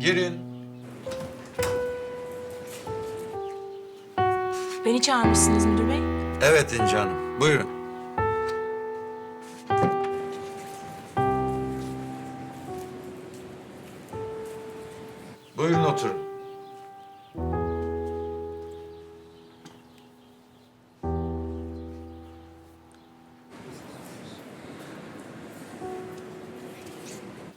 Girin. Beni çağırmışsınız müdür bey. Evet İnci Hanım. Buyurun. Buyurun oturun.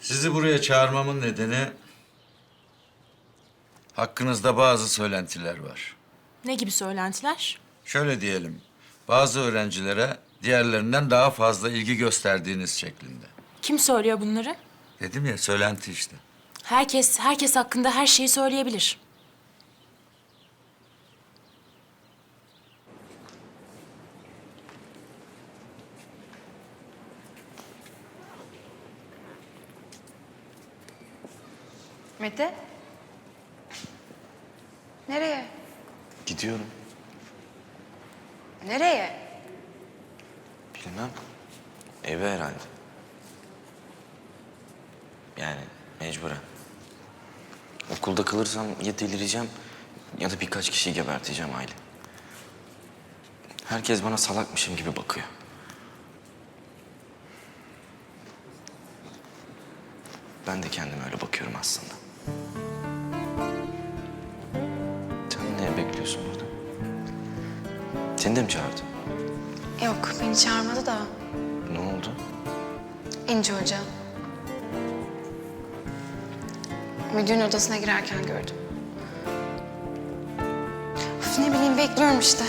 Sizi buraya çağırmamın nedeni hakkınızda bazı söylentiler var. Ne gibi söylentiler? Şöyle diyelim, bazı öğrencilere diğerlerinden daha fazla ilgi gösterdiğiniz şeklinde. Kim söylüyor bunları? Dedim ya, söylenti işte. Herkes, herkes hakkında her şeyi söyleyebilir. Mete? Nereye? Gidiyorum. Nereye? Bilmem. Eve herhalde. Yani mecburen. Okulda kalırsam ya delireceğim ya da birkaç kişiyi geberteceğim aile. Herkes bana salakmışım gibi bakıyor. Ben de kendime öyle bakıyorum aslında. Bekliyorsun burada? Seni de mi çağırdı? Yok, beni çağırmadı da. Ne oldu? İnci Hoca. Müdürün odasına girerken gördüm. Of ne bileyim bekliyorum işte.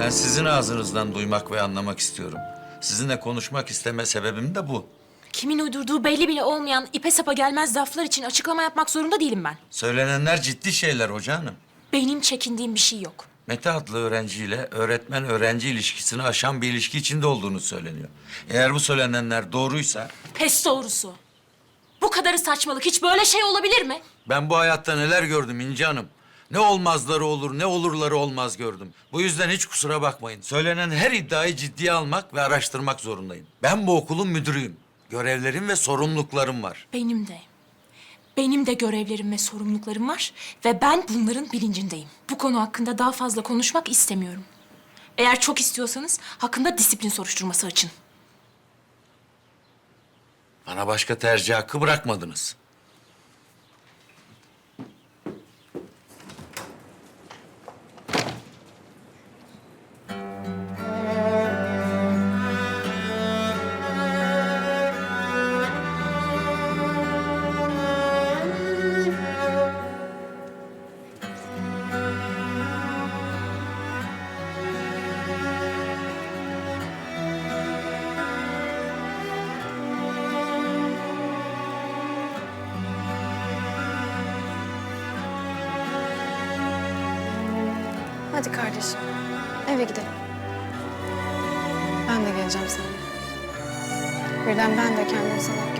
Ben sizin ağzınızdan duymak ve anlamak istiyorum. Sizinle konuşmak isteme sebebim de bu. Kimin uydurduğu belli bile olmayan ipe sapa gelmez laflar için açıklama yapmak zorunda değilim ben. Söylenenler ciddi şeyler hoca hanım. Benim çekindiğim bir şey yok. Mete adlı öğrenciyle öğretmen-öğrenci ilişkisini aşan bir ilişki içinde olduğunu söyleniyor. Eğer bu söylenenler doğruysa Pes doğrusu. Bu kadarı saçmalık. Hiç böyle şey olabilir mi? ben bu hayatta neler gördüm İnci Hanım. Ne olmazları olur, ne olurları olmaz gördüm. Bu yüzden hiç kusura bakmayın. Söylenen her iddiayı ciddiye almak ve araştırmak zorundayım. Ben bu okulun müdürüyüm. Görevlerim ve sorumluluklarım var. Benim de. Benim de görevlerim ve sorumluluklarım var ve ben bunların bilincindeyim. Bu konu hakkında daha fazla konuşmak istemiyorum. Eğer çok istiyorsanız hakkında disiplin soruşturması açın. Bana başka tercih hakkı bırakmadınız. Hadi kardeşim, eve gidelim. Ben de geleceğim seninle. Birden ben de kendimi salak